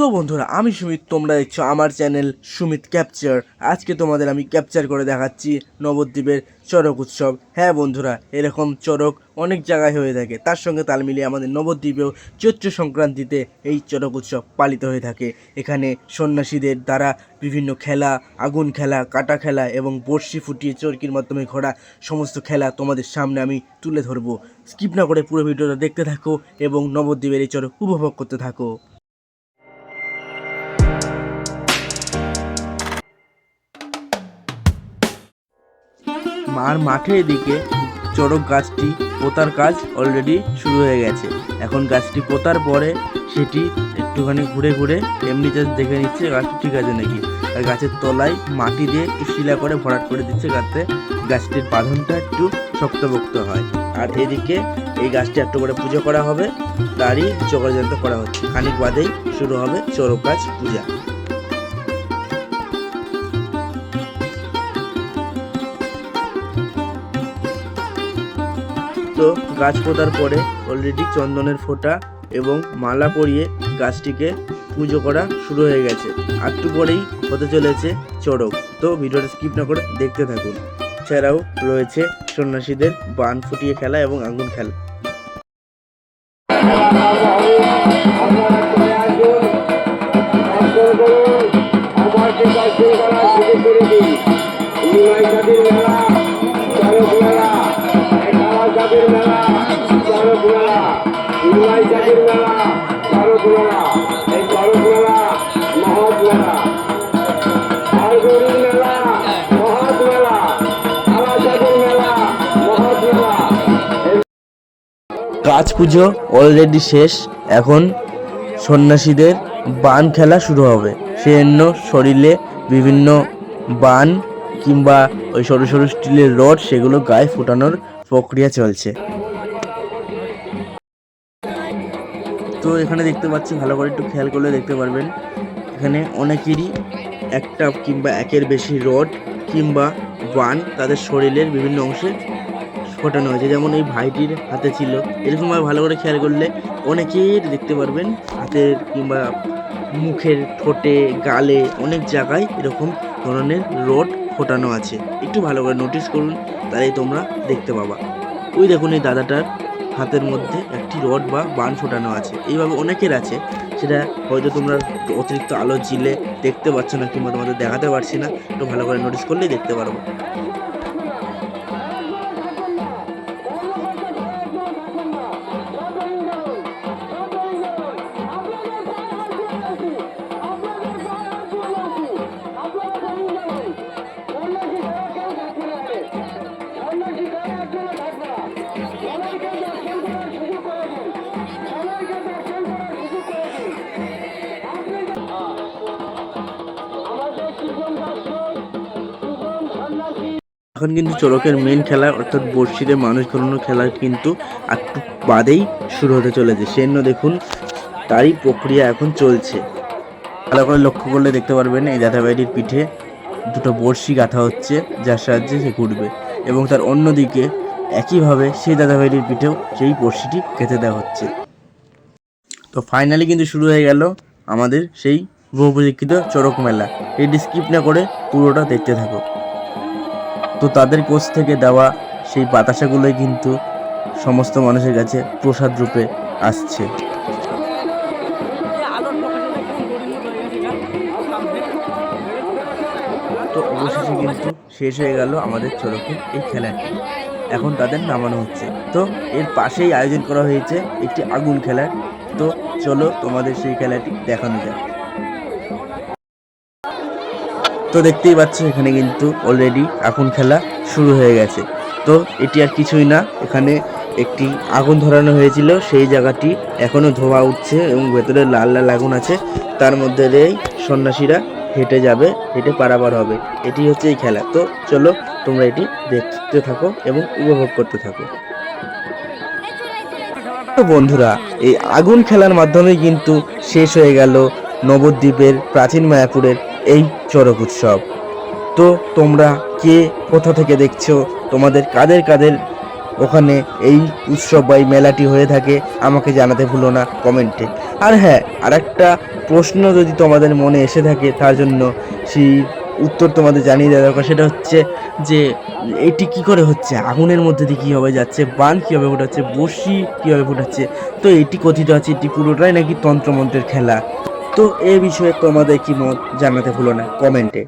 তো বন্ধুরা, আমি সুমিত, তোমরা দেখছ আমার চ্যানেল সুমিত ক্যাপচার আজকে তোমাদের আমি ক্যাপচার করে দেখাচ্ছি নবদ্বীপের চড়ক উৎসব। হ্যাঁ বন্ধুরা, এরকম চড়ক অনেক জায়গায় হয়ে থাকে। তার সঙ্গে তাল মিলিয়ে আমাদের নবদ্বীপেও চৈত্র সংক্রান্তিতে এই চড়ক উৎসব পালিত হয়ে থাকে। এখানে সন্ন্যাসীদের দ্বারা বিভিন্ন খেলা, আগুন খেলা, কাটা খেলা এবং বড়শি ফুটিয়ে চরকির মাধ্যমে ঘোরা সমস্ত খেলা তোমাদের সামনে আমি তুলে ধরবো। স্কিপ না করে পুরো ভিডিওটা দেখতে থাকো এবং নবদ্বীপের এই চড়ক উপভোগ করতে থাকো। মার মাঠের এদিকে চড়ক গাছটি, পোতার কাজ অলরেডি শুরু হয়ে গেছে। এখন গাছটি পোতার পরে সেটি একটুখানি ঘুরে ঘুরে এমনি জাস্ট দেখে নিচ্ছে গাছটি ঠিক আছে নাকি। আর গাছের তলায় মাটি দিয়ে একটু শিলা করে ভরাট করে দিচ্ছে যাতে গাছটির বাঁধনটা একটু শক্তপোক্ত হয়। আর এদিকে এই গাছটি একটু করে পুজো করা হবে, তারই যোগাযন্ত্র করা হচ্ছে। খানিক বাদেই শুরু হবে চড়ক গাছ পূজা। তো গাছ পোতার পরে অলরেডি চন্দনের ফোঁটা এবং মালা পরিয়ে গাছটিকে পুজো করা শুরু হয়ে গেছে। একটু পরেই হতে চলেছে চড়ক। তো ভিডিওটা স্কিপ না করে দেখতে থাকুন। এছাড়াও রয়েছে সন্ন্যাসীদের বান ফুটিয়ে খেলা এবং আঙ্গুন খেলা। আমাকে গাছ পুজো অলরেডি শেষ, এখন সন্ন্যাসীদের বান খেলা শুরু হবে। সে জন্য শরীরে বিভিন্ন বান কিংবা ওই সরু সরু স্টিলের রড, সেগুলো গায়ে ফোটানোর প্রক্রিয়া চলছে। তো এখানে দেখতে পাচ্ছি, ভালো করে একটু খেয়াল করলে দেখতে পারবেন। এখানে অনেকেরই একটা কিংবা একের বেশি রড কিংবা বান তাদের শরীরের বিভিন্ন অংশে ফোটানো হয়েছে। যেমন এই ভাইটির হাতে ছিল। এরকমভাবে ভালো করে খেয়াল করলে অনেকের দেখতে পারবেন, হাতের কিংবা মুখের ঠোঁটে, গালে অনেক জায়গায় এরকম ধরনের রড ফোটানো আছে। একটু ভালো করে নোটিস করুন, তাহলেই তোমরা দেখতে পাবা। ওই দেখুন এই দাদাটার হাতের মধ্যে একটি রড বা বান ফোটানো আছে। এইভাবে অনেকের আছে, সেটা হয়তো তোমরা অতিরিক্ত আলো জিলে দেখতে পাচ্ছ না কিংবা তোমাদের দেখাতে পারছি না, একটু ভালো করে নোটিস করলেই দেখতে পারব। এখন কিন্তু চড়কের মেন খেলা, অর্থাৎ বড়শিতে মানুষ ঘোরানোর খেলা কিন্তু একটু বাদেই শুরু হতে চলেছে। সেজন্য দেখুন, তারই প্রক্রিয়া এখন চলছে। ভালো করে লক্ষ্য করলে দেখতে পারবেন, এই দাদাবাড়ির পিঠে দুটো বড়শি গাঁথা হচ্ছে, যার সাহায্যে সে ঘুরবে। এবং তার অন্যদিকে একইভাবে সেই দাদাবাড়ির পিঠেও সেই বড়শিটি গেঁথে দেওয়া হচ্ছে। তো ফাইনালি কিন্তু শুরু হয়ে গেল আমাদের সেই বহু প্রতীক্ষিত চড়ক মেলা। এটি স্কিপ না করে পুরোটা দেখতে থাকো। তো তাদের কোচ থেকে দেওয়া সেই বাতাসাগুলোই কিন্তু সমস্ত মানুষের কাছে প্রসাদ রূপে আসছে। তো অবশেষে কিন্তু শেষ হয়ে গেল আমাদের চড়কের এই খেলাটি। এখন তাদের নামানো হচ্ছে। তো এর পাশেই আয়োজন করা হয়েছে একটি আগুন খেলার। তো চলো তোমাদের সেই খেলাটি দেখানো যাক। তো দেখতেই পাচ্ছ এখানে কিন্তু অলরেডি আগুন খেলা শুরু হয়ে গেছে। তো এটি আর কিছুই না, এখানে একটি আগুন ধরানো হয়েছিল, সেই জায়গাটি এখনও ধোয়া উঠছে এবং ভেতরে লাল লাল আগুন আছে। তার মধ্যে দিয়েই সন্ন্যাসীরা হেঁটে যাবে, হেঁটে পারাবার হবে। এটি হচ্ছে এই খেলা। তো চলো তোমরা এটি দেখতে থাকো এবং উপভোগ করতে থাকো। তো বন্ধুরা, এই আগুন খেলার মাধ্যমে কিন্তু শেষ হয়ে গেল নবদ্বীপের প্রাচীন মায়াপুরের এই চড়ক উৎসব। তো তোমরা কে কোথা থেকে দেখছ? তোমাদের কাদের কাদের ওখানে এই উৎসব বা এই মেলাটি হয়ে থাকে, আমাকে জানাতে ভুলো না কমেন্টে। আর হ্যাঁ আর একটা প্রশ্ন যদি তোমাদের মনে এসে থাকে, তার জন্য সেই উত্তর তোমাদের জানিয়ে দেওয়া দরকার, সেটা হচ্ছে যে এটি কি করে হচ্ছে? আগুনের মধ্যে দিয়ে কীভাবে যাচ্ছে? বান কীভাবে ফোটাচ্ছে? বসি কীভাবে ফোটাচ্ছে? তো এটি কথিত আছে, এটি পুরোটাই নাকি তন্ত্রমন্ত্রের খেলা। তো এ বিষয়ে তোমাদের কি মত জানাতে ভুলো না কমেন্টে